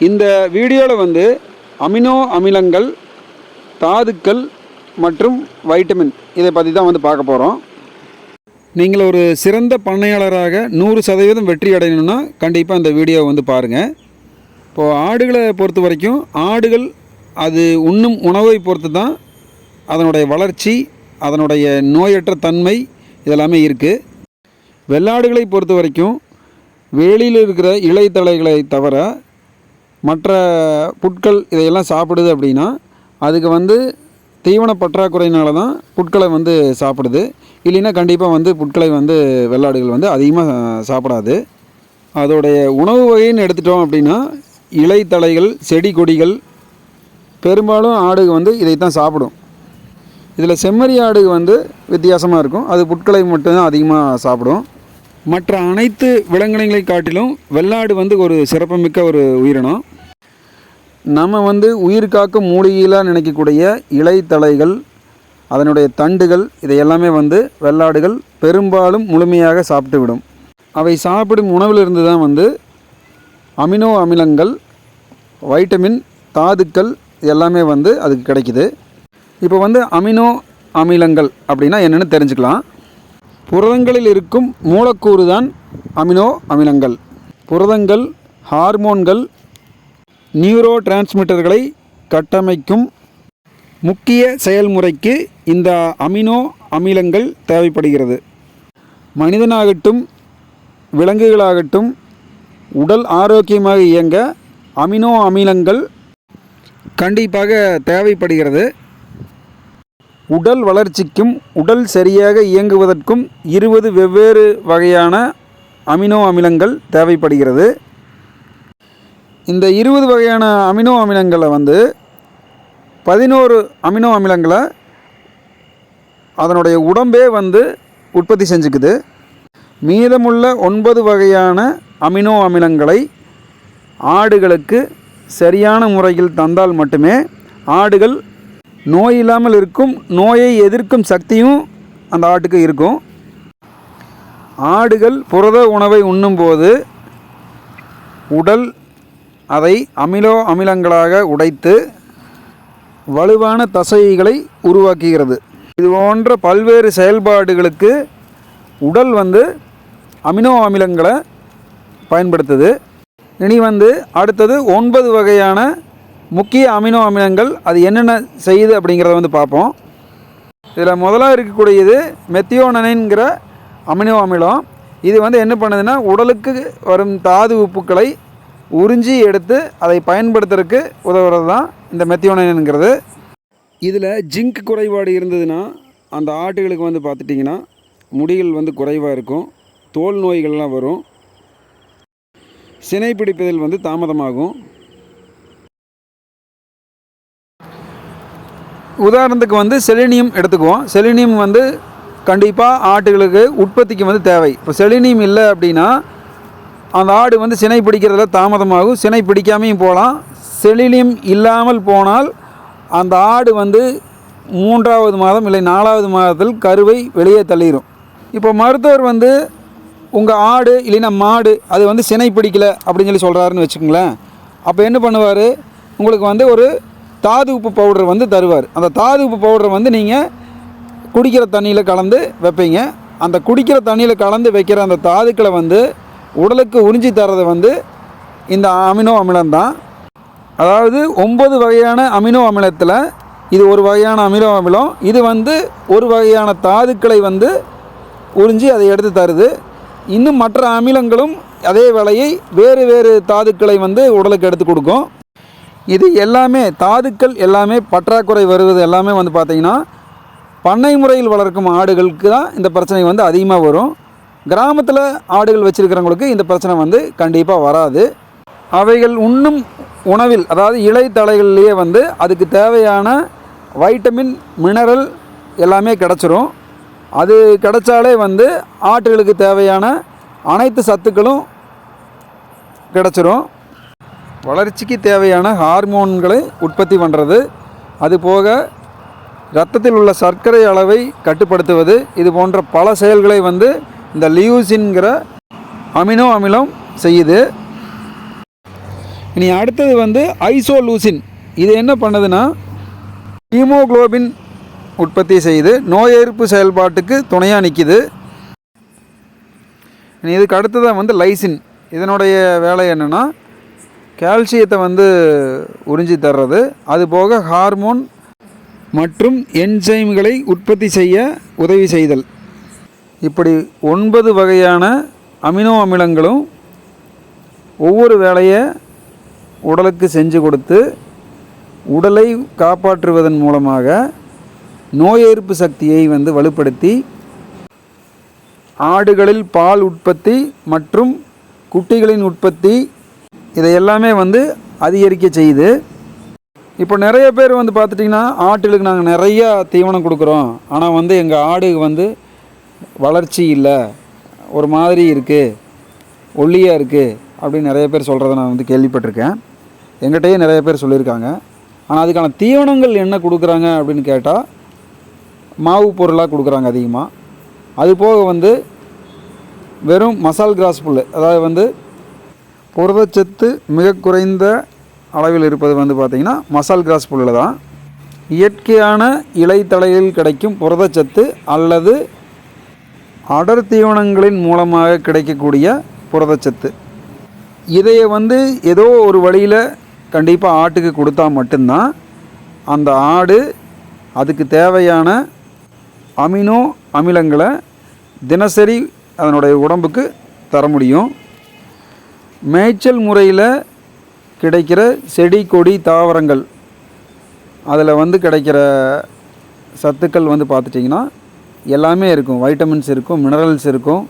இந்த வீடியோவில் வந்து அமினோ அமிலங்கள் தாதுக்கள் மற்றும் வைட்டமின் இதை பற்றி தான் வந்து பார்க்க போகிறோம் நீங்கள் ஒரு சிறந்த பண்ணையாளராக நூறு சதவீதம் வெற்றி அடையணும்னா கண்டிப்பாக இந்த வீடியோவை வந்து பாருங்கள் இப்போது ஆடுகளை பொறுத்த வரைக்கும் ஆடுகள் அது உண்ணும் உணவை பொறுத்து தான் அதனுடைய வளர்ச்சி அதனுடைய நோயற்ற தன்மை இதெல்லாமே இருக்குது வெள்ளாடுகளை பொறுத்த வரைக்கும் வேலியில் இருக்கிற இலைத்தலைகளை தவிர மற்ற புட்கள் இதையெல்லாம் சாப்பிடுது அப்படின்னா அதுக்கு வந்து தீவன பற்றாக்குறையினால தான் புட்களை வந்து சாப்பிடுது. இல்லைன்னா கண்டிப்பாக வந்து புட்களை வந்து வெள்ளாடுகள் வந்து அதிகமாக சாப்பிடாது. அதோடைய உணவு வகைன்னு எடுத்துட்டோம் அப்படின்னா இலைத்தலைகள் செடி கொடிகள் பெரும்பாலும் ஆடுகள் வந்து இதைத்தான் சாப்பிடும். இதில் செம்மறி ஆடு வந்து வித்தியாசமாக இருக்கும். அது புட்களை மட்டும்தான் அதிகமாக சாப்பிடும். மற்ற அனைத்து விலங்கினங்களை காட்டிலும் வெள்ளாடு வந்து ஒரு சிறப்புமிக்க ஒரு உயிரினம். நம்ம வந்து உயிர் காக்கும் மூலிகையிலாக நினைக்கக்கூடிய இலைத்தழைகள் அதனுடைய தண்டுகள் இதை எல்லாமே வந்து வெள்ளாடுகள் பெரும்பாலும் முழுமையாக சாப்பிட்டு விடும் அவை சாப்பிடும் உணவிலிருந்து தான் வந்து அமினோ அமிலங்கள் வைட்டமின் தாதுக்கள் எல்லாமே வந்து அதுக்கு கிடைக்குது. இப்போ வந்து அமினோ அமிலங்கள் அப்படின்னா என்னென்னு தெரிஞ்சுக்கலாம். புரதங்களில் இருக்கும் மூலக்கூறு தான் அமினோ அமிலங்கள். புரதங்கள் ஹார்மோன்கள் நியூரோ டிரான்ஸ்மிட்டர்களை கட்டமைக்கும் முக்கிய செயல்முறைக்கு இந்த அமினோ அமிலங்கள் தேவைப்படுகிறது. மனிதனாகட்டும் விலங்குகளாகட்டும் உடல் ஆரோக்கியமாக இயங்க அமினோ அமிலங்கள் கண்டிப்பாக தேவைப்படுகிறது. உடல் வளர்ச்சிக்கும் உடல் சரியாக இயங்குவதற்கும் இருபது வெவ்வேறு வகையான அமினோ அமிலங்கள் தேவைப்படுகிறது. இந்த இருபது வகையான அமினோ அமிலங்களை வந்து பதினோரு அமினோ அமிலங்களை அதனுடைய உடம்பே வந்து உற்பத்தி செஞ்சுக்குது. மீதமுள்ள ஒன்பது வகையான அமினோ அமிலங்களை ஆடுகளுக்கு சரியான முறையில் தந்தால் மட்டுமே ஆடுகள் நோய் இல்லாமல் இருக்கும் நோயை எதிர்க்கும் சக்தியும் அந்த ஆட்டுக்கு இருக்கும். ஆடுகள் புரத உணவை உண்ணும்போது உடல் அதை அமிலோ அமிலங்களாக உடைத்து வலுவான தசைகளை உருவாக்குகிறது. இது போன்ற பல்வேறு செயல்பாடுகளுக்கு உடல் வந்து அமினோ அமிலங்களை பயன்படுத்துது. இனி வந்து அடுத்தது ஒன்பது வகையான முக்கிய அமினோ அமிலங்கள் அது என்னென்ன செய்யுது அப்படிங்கிறத வந்து பார்ப்போம். இதில் முதலாக இருக்கக்கூடியது மெத்தியோனனைங்கிற அமினோ அமிலம். இது வந்து என்ன பண்ணுதுன்னா உடலுக்கு வரும் தாது உப்புக்களை உறிஞ்சி எடுத்து அதை பயன்படுத்துறதுக்கு உதவுறது தான் இந்த மெத்தியோனனுங்கிறது. இதில் ஜிங்க் குறைபாடு இருந்ததுன்னா அந்த ஆட்டுகளுக்கு வந்து பார்த்துட்டிங்கன்னா முடிகள் வந்து குறைவாக இருக்கும் தோல் நோய்கள்லாம் வரும் சினை பிடிப்பதில் வந்து தாமதமாகும். உதாரணத்துக்கு வந்து செலினியம் எடுத்துக்குவோம். செலினியம் வந்து கண்டிப்பாக ஆட்டுகளுக்கு உற்பத்திக்கு வந்து தேவை. இப்போ செலினியம் இல்லை அப்படின்னா அந்த ஆடு வந்து சினை பிடிக்கிறதுல தாமதமாகும். சினை பிடிக்காமையும் போகலாம். செலினியம் இல்லாமல் போனால் அந்த ஆடு வந்து மூன்றாவது மாதம் இல்லை நாலாவது மாதத்தில் கருவை வெளியே தள்ளிடும் இப்போ மருத்துவர் வந்து உங்கள் ஆடு இல்லைன்னா மாடு அது வந்து சினை பிடிக்கலை அப்படின்னு சொல்லி சொல்கிறாருன்னு வச்சுக்கோங்களேன். அப்போ என்ன பண்ணுவார்? உங்களுக்கு வந்து ஒரு தாது உப்பு பவுடர் வந்து தருவார். அந்த தாது உப்பு பவுடரை வந்து நீங்கள் குடிக்கிற தண்ணியில் கலந்து வைப்பீங்க. அந்த குடிக்கிற தண்ணியில் கலந்து வைக்கிற அந்த தாதுக்களை வந்து உடலுக்கு உறிஞ்சி தர்றது வந்து இந்த அமினோ அமிலம் தான். அதாவது ஒம்பது வகையான அமினோ அமிலத்தில் இது ஒரு வகையான அமினோ அமிலம் இது வந்து ஒரு வகையான தாதுக்களை வந்து உறிஞ்சி அதை எடுத்து தருது. இன்னும் மற்ற அமிலங்களும் அதே வேலையை வேறு வேறு தாதுக்களை வந்து உடலுக்கு எடுத்து கொடுக்கும். இது எல்லாமே தாதுக்கள் எல்லாமே பற்றாக்குறை வருவது எல்லாமே வந்து பார்த்திங்கன்னா பண்ணை முறையில் வளர்க்கும் ஆடுகளுக்கு தான் இந்த பிரச்சனை வந்து அதிகமாக வரும். கிராமத்தில் ஆடுகள் வச்சுருக்கிறவங்களுக்கு இந்த பிரச்சனை வந்து கண்டிப்பாக வராது. அவைகள் உண்ணும் உணவில் அதாவது இலைத்தழைகள்லேயே வந்து அதுக்கு தேவையான வைட்டமின் மினரல் எல்லாமே கிடச்சிரும். அது கிடைச்சாலே வந்து ஆட்டுகளுக்கு தேவையான அனைத்து சத்துக்களும் கிடச்சிரும். வளர்ச்சிக்கு தேவையான ஹார்மோன்களை உற்பத்தி பண்ணுறது அதுபோக ரத்தத்தில் இரத்தத்தில் உள்ள சர்க்கரை அளவை கட்டுப்படுத்துவது இது போன்ற பல செயல்களை வந்து இந்த லியூசின்கிற அமினோ அமிலம் செய்யுது. இனி அடுத்தது வந்து ஐசோலூசின். இது என்ன பண்ணுதுன்னா ஹீமோக்ளோபின் உற்பத்தி செய்து நோய் எதிர்ப்பு செயல்பாட்டுக்கு துணையாக நிற்கிது இனி இதுக்கு அடுத்ததாக வந்து லைசின். இதனுடைய வேலை என்னென்னா கால்சியத்தை வந்து உறிஞ்சி தர்றது. அது போக ஹார்மோன் மற்றும் என்சைம்களை உற்பத்தி செய்ய உதவி செய்தல். இப்படி ஒன்பது வகையான அமினோ அமிலங்களும் ஒவ்வொரு வேலையை உடலுக்கு செஞ்சு கொடுத்து உடலை காப்பாற்றுவதன் மூலமாக நோய் எதிர்ப்பு சக்தியை வந்து வலுப்படுத்தி ஆடுகளில் பால் உற்பத்தி மற்றும் குட்டிகளின் உற்பத்தி இதை எல்லாமே வந்து அதிகரிக்க செய்யுது இப்போ நிறைய பேர் வந்து பார்த்துட்டிங்கன்னா ஆட்டுகளுக்கு நாங்கள் நிறையா தீவனம் கொடுக்குறோம். ஆனால் வந்து எங்கள் ஆடு வந்து வளர்ச்சி இல்லை ஒரு மாதிரி இருக்குது ஒல்லியாக இருக்குது அப்படின்னு நிறைய பேர் சொல்கிறத நான் வந்து கேள்விப்பட்டிருக்கேன். எங்கிட்டயே நிறைய பேர் சொல்லியிருக்காங்க. ஆனால் அதுக்கான தீவனங்கள் என்ன கொடுக்குறாங்க அப்படின்னு கேட்டால் மாவு பொருளாக கொடுக்குறாங்க அதிகமாக அது போக வந்து வெறும் மசால் கிராஸ் புல் அதாவது வந்து புரதச்சத்து மிக குறைந்த அளவில் இருப்பது வந்து பார்த்திங்கன்னா மசால் கிராஸ் புல்லில் தான். இயற்கையான இலைத்தலையில் கிடைக்கும் புரதச்சத்து அல்லது அடர் தீவனங்களின் மூலமாக கிடைக்கக்கூடிய புரதச்சத்து இதையை வந்து ஏதோ ஒரு வழியில் கண்டிப்பாக ஆட்டுக்கு கொடுத்தா மட்டும்தான் அந்த ஆடு அதுக்கு தேவையான அமினோ அமிலங்களை தினசரி அதனுடைய உடம்புக்கு தர முடியும். மேய்ச்சல் முறையில் கிடைக்கிற செடி கொடி தாவரங்கள் அதில் வந்து கிடைக்கிற சத்துக்கள் வந்து பார்த்துட்டிங்கன்னா எல்லாமே இருக்கும். வைட்டமின்ஸ் இருக்கும் மினரல்ஸ் இருக்கும்.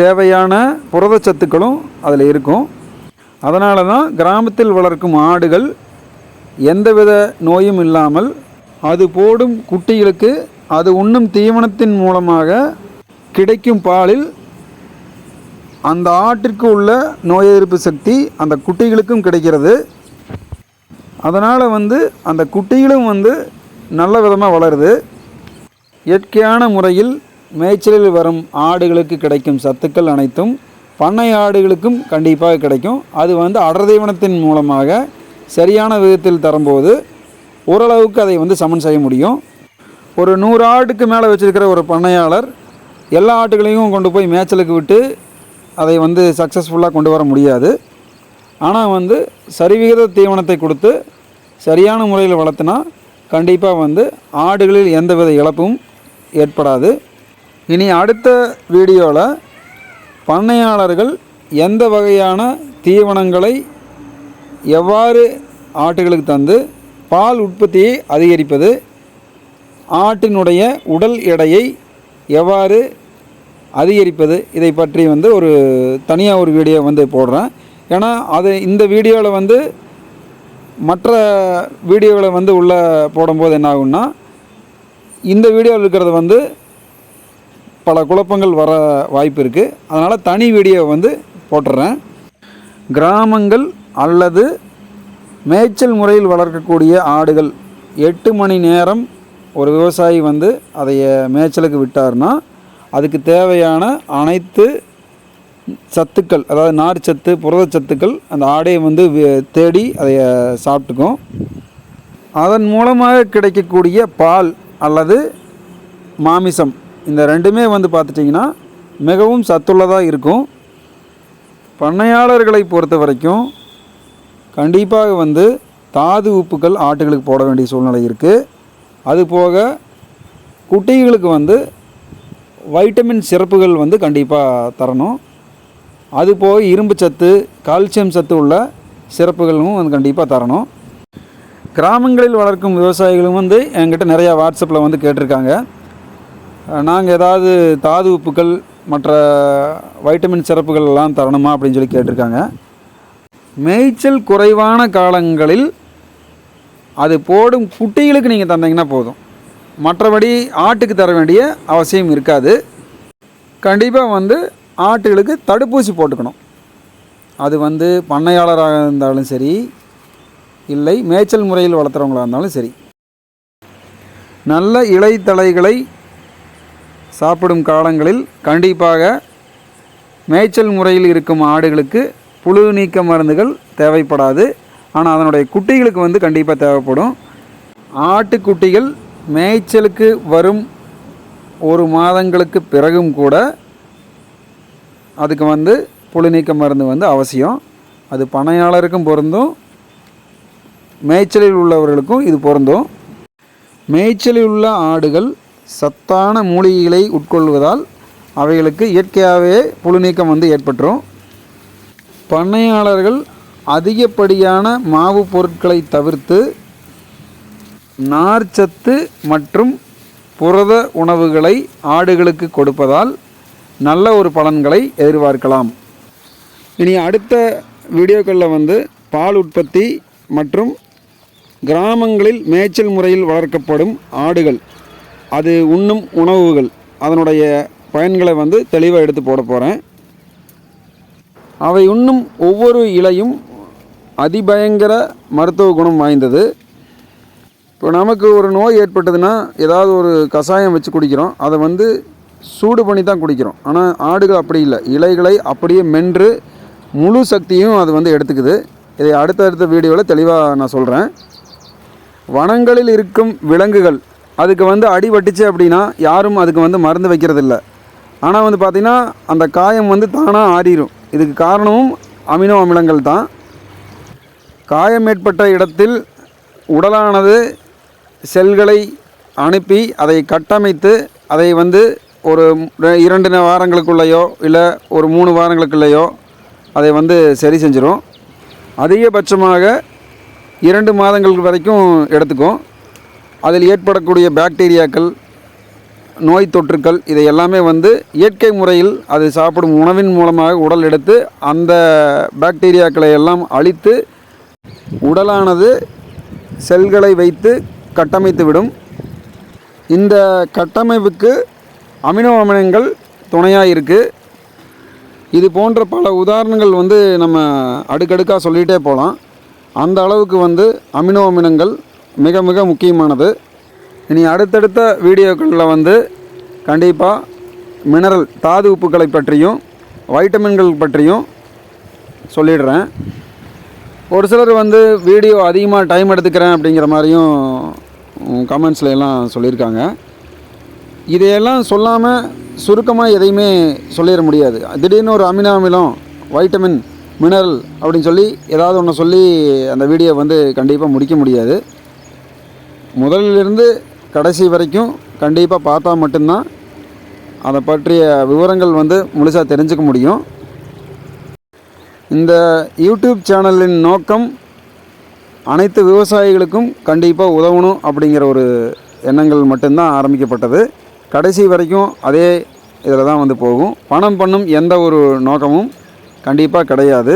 தேவையான புரதச்சத்துக்களும் அதில் இருக்கும். அதனால தான் கிராமத்தில் வளர்க்கும் ஆடுகள் எந்தவித நோயும் இல்லாமல் அது போடும் குட்டிகளுக்கு அது உண்ணும் தீவனத்தின் மூலமாக கிடைக்கும் பாலில் அந்த ஆட்டிற்கு உள்ள நோய் எதிர்ப்பு சக்தி அந்த குட்டிகளுக்கும் கிடைக்கிறது. அதனால் வந்து அந்த குட்டிகளும் வந்து நல்ல விதமாக வளருது. இயற்கையான முறையில் மேய்ச்சலில் வரும் ஆடுகளுக்கு கிடைக்கும் சத்துக்கள் அனைத்தும் பண்ணை ஆடுகளுக்கும் கண்டிப்பாக கிடைக்கும். அது வந்து அடர்தீவனத்தின் மூலமாக சரியான விதத்தில் தரும்போது ஓரளவுக்கு அதை வந்து சமன் செய்ய முடியும். ஒரு நூறு ஆட்டுக்கு மேலே வச்சுருக்கிற ஒரு பண்ணையாளர் எல்லா ஆட்டுகளையும் கொண்டு போய் மேய்ச்சலுக்கு விட்டு அதை வந்து சக்ஸஸ்ஃபுல்லாக கொண்டு வர முடியாது. ஆனால் வந்து சரிவிகித தீவனத்தை கொடுத்து சரியான முறையில் வளர்த்துனா கண்டிப்பாக வந்து ஆடுகளில் எந்தவித இழப்பும் ஏற்படாது. இனி அடுத்த வீடியோவில் பண்ணையாளர்கள் எந்த வகையான தீவனங்களை எவ்வாறு ஆட்டுகளுக்கு தந்து பால் உற்பத்தியை அதிகரிப்பது ஆட்டினுடைய உடல் எடையை எவ்வாறு அதிகரிப்பது இதை பற்றி வந்து ஒரு தனியாக ஒரு வீடியோ வந்து போடுறேன். ஏன்னா அது இந்த வீடியோவில் வந்து மற்ற வீடியோவில் வந்து உள்ளே போடும்போது என்ன ஆகும்னா இந்த வீடியோவில் இருக்கிறது வந்து பல குழப்பங்கள் வர வாய்ப்பு இருக்குது அதனால் தனி வீடியோ வந்து போட்டுறேன். கிராமங்கள் அல்லது மேய்ச்சல் முறையில் வளர்க்கக்கூடிய ஆடுகள் எட்டு மணி நேரம் ஒரு விவசாயி வந்து அதை மேய்ச்சலுக்கு விட்டார்னா அதுக்கு தேவையான அனைத்து சத்துக்கள் அதாவது நார்ச்சத்து புரதச்சத்துக்கள் அந்த ஆடையை வந்து தேடி அதை சாப்பிட்டுக்கும். அதன் மூலமாக கிடைக்கக்கூடிய பால் அல்லது மாமிசம் இந்த ரெண்டுமே வந்து பார்த்துட்டிங்கன்னா மிகவும் சத்துள்ளதாக இருக்கும். பண்ணையாளர்களை பொறுத்த வரைக்கும் கண்டிப்பாக வந்து தாது உப்புக்கள் ஆட்டுகளுக்கு போட வேண்டிய சூழ்நிலை இருக்குது அதுபோக குட்டிகளுக்கு வந்து வைட்டமின் சிறப்புகள் வந்து கண்டிப்பாக தரணும். அது போக இரும்பு சத்து கால்சியம் சத்து உள்ள சிறப்புகளும் வந்து கண்டிப்பாக தரணும். கிராமங்களில் வளர்க்கும் விவசாயிகளும் வந்து என்கிட்ட நிறையா வாட்ஸ்அப்பில் வந்து கேட்டிருக்காங்க. நாங்கள் ஏதாவது தாது உப்புக்கள் மற்ற வைட்டமின் சிறப்புகள் எல்லாம் தரணுமா அப்படின்னு சொல்லி கேட்டிருக்காங்க. மேய்ச்சல் குறைவான காலங்களில் அது போடும் குட்டிகளுக்கு நீங்கள் தந்தீங்கன்னா போதும். மற்றபடி ஆட்டுக்கு தர வேண்டிய அவசியம் இருக்காது. கண்டிப்பாக வந்து ஆட்டுகளுக்கு தடுப்பூசி போட்டுக்கணும். அது வந்து பண்ணையாளராக இருந்தாலும் சரி இல்லை மேய்ச்சல் முறையில் வளர்த்துறவங்களாக இருந்தாலும் சரி. நல்ல இலைத்தலைகளை சாப்பிடும் காலங்களில் கண்டிப்பாக மேய்ச்சல் முறையில் இருக்கும் ஆடுகளுக்கு புழு நீக்க மருந்துகள் தேவைப்படாது. ஆனால் அதனுடைய குட்டிகளுக்கு வந்து கண்டிப்பாக தேவைப்படும். ஆட்டுக்குட்டிகள் மேய்ச்சலுக்கு வரும் ஒரு மாதங்களுக்கு பிறகும் கூட அதுக்கு வந்து புழு நீக்க மருந்து வந்து அவசியம். அது பனையாளருக்கும் பொருந்தும். மேய்ச்சலில் உள்ளவர்களுக்கும் இது பொருந்தும். மேய்ச்சலில் உள்ள ஆடுகள் சத்தான மூலிகைகளை உட்கொள்வதால் அவைகளுக்கு இயற்கையாகவே புழு நீக்கம் வந்து ஏற்பட்டுரும். பண்ணையாளர்கள் அதிகப்படியான மாவு பொருட்களை தவிர்த்து நார்ச்சத்து மற்றும் புரத உணவுகளை ஆடுகளுக்கு கொடுப்பதால் நல்ல ஒரு பலன்களை எதிர்பார்க்கலாம். இனி அடுத்த வீடியோக்களில் வந்து பால் உற்பத்தி மற்றும் கிராமங்களில் மேய்ச்சல் முறையில் வளர்க்கப்படும் ஆடுகள். அது உண்ணும் உணவுகள். அதனுடைய பயன்களை வந்து தெளிவாக எடுத்து போட போகிறேன் அவை உண்ணும் ஒவ்வொரு இலையும் அதிபயங்கர மருத்துவ குணம் வாய்ந்தது. இப்போ நமக்கு ஒரு நோய் ஏற்பட்டதுன்னா ஏதாவது ஒரு கஷாயம் வச்சு குடிக்கிறோம். அதை வந்து சூடு பண்ணி தான் குடிக்கிறோம். ஆனால் ஆடுகள் அப்படி இல்லை. இலைகளை அப்படியே மென்று முழு சக்தியும் அது வந்து எடுத்துக்குது. இதை அடுத்தடுத்த வீடியோவில் தெளிவாக நான் சொல்கிறேன் வனங்களில் இருக்கும் விலங்குகள். அதுக்கு வந்து அடி வட்டுச்சு அப்படின்னா யாரும் அதுக்கு வந்து மருந்து வைக்கிறதில்ல. ஆனால் வந்து பார்த்திங்கன்னா அந்த காயம் வந்து தானாக ஆறிடும் இதுக்கு காரணமும் அமினோ அமிலங்கள் தான். காயம் ஏற்பட்ட இடத்தில் உடலானது செல்களை அனுப்பி அதை கட்டமைத்து அதை வந்து ஒரு இரண்டு வாரங்களுக்குள்ளேயோ இல்லை ஒரு மூணு வாரங்களுக்குள்ளேயோ அதை வந்து சரி செஞ்சிடும் அதிகபட்சமாக இரண்டு மாதங்கள் வரைக்கும் எடுத்துக்கும். அதில் ஏற்படக்கூடிய பாக்டீரியாக்கள் நோய் தொற்றுக்கள் இதை எல்லாமே வந்து இயற்கை முறையில் அது சாப்பிடும் உணவின் மூலமாக உடல் எடுத்து அந்த பாக்டீரியாக்களை எல்லாம் அழித்து உடலானது செல்களை வைத்து கட்டமைத்து விடும். இந்த கட்டமைப்புக்கு அமினோ அமிலங்கள் துணையாக இருக்குது இது போன்ற பல உதாரணங்கள் வந்து நம்ம அடுக்கடுக்காக சொல்லிகிட்டே போகலாம். அந்த அளவுக்கு வந்து அமினோ அமிலங்கள் மிக மிக முக்கியமானது. இனி அடுத்தடுத்த வீடியோக்களில் வந்து கண்டிப்பாக மினரல் தாது உப்புகளை பற்றியும் வைட்டமின்கள் பற்றியும் சொல்லிடுறேன். ஒரு சிலர் வந்து வீடியோ அதிகமாக டைம் எடுத்துக்கிறேன் அப்படிங்கிற மாதிரியும் கமெண்ட்ஸில் எல்லாம் சொல்லியிருக்காங்க. இதையெல்லாம் சொல்லாமல் சுருக்கமாக எதையுமே சொல்லிட முடியாது. திடீர்னு ஒரு அமினோ அமிலம் வைட்டமின் மினரல் அப்படின்னு சொல்லி ஏதாவது ஒன்று சொல்லி அந்த வீடியோ வந்து கண்டிப்பாக முடிக்க முடியாது. முதலிலிருந்து கடைசி வரைக்கும் கண்டிப்பாக பார்த்தா மட்டும்தான் அதை பற்றிய விவரங்கள் வந்து முழுசாக தெரிஞ்சுக்க முடியும். இந்த யூடியூப் சேனலின் நோக்கம் அனைத்து விவசாயிகளுக்கும் கண்டிப்பாக உதவணும் அப்படிங்கிற ஒரு எண்ணங்கள் மட்டும்தான் ஆரம்பிக்கப்பட்டது. கடைசி வரைக்கும் அதே இதில் தான் வந்து போகும். பணம் பண்ணும் எந்த ஒரு நோக்கமும் கண்டிப்பாக கிடையாது.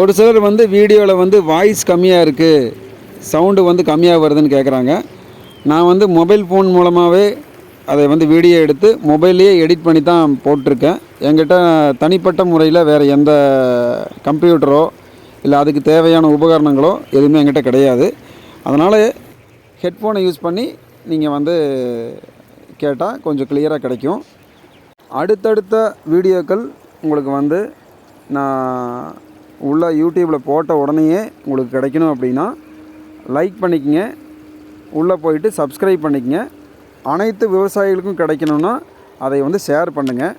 ஒரு சிலர் வந்து வீடியோவில் வந்து வாய்ஸ் கம்மியாக இருக்குது சவுண்டு வந்து கம்மியாக வருதுன்னு கேட்குறாங்க நான் வந்து மொபைல் ஃபோன் மூலமாகவே அதை வந்து வீடியோ எடுத்து மொபைல்லையே எடிட் பண்ணி தான் போட்டிருக்கேன். என்கிட்ட தனிப்பட்ட முறையில் வேறு எந்த கம்ப்யூட்டரோ இல்லை அதுக்கு தேவையான உபகரணங்களோ எதுவுமே என்கிட்ட கிடையாது. அதனால் ஹெட்ஃபோனை யூஸ் பண்ணி நீங்கள் வந்து கேட்டால் கொஞ்சம் கிளியராக கிடைக்கும். அடுத்தடுத்த வீடியோக்கள் உங்களுக்கு வந்து நான் உள்ள யூடியூப்பில் போட்ட உடனேயே உங்களுக்கு கிடைக்கணும் அப்படின்னா லைக் பண்ணிக்கங்க. உள்ளே போயிட்டு சப்ஸ்கிரைப் பண்ணிக்கங்க. அனைத்து விவசாயிகளுக்கும் கிடைக்கணும்னா அதை வந்து ஷேர் பண்ணுங்கள்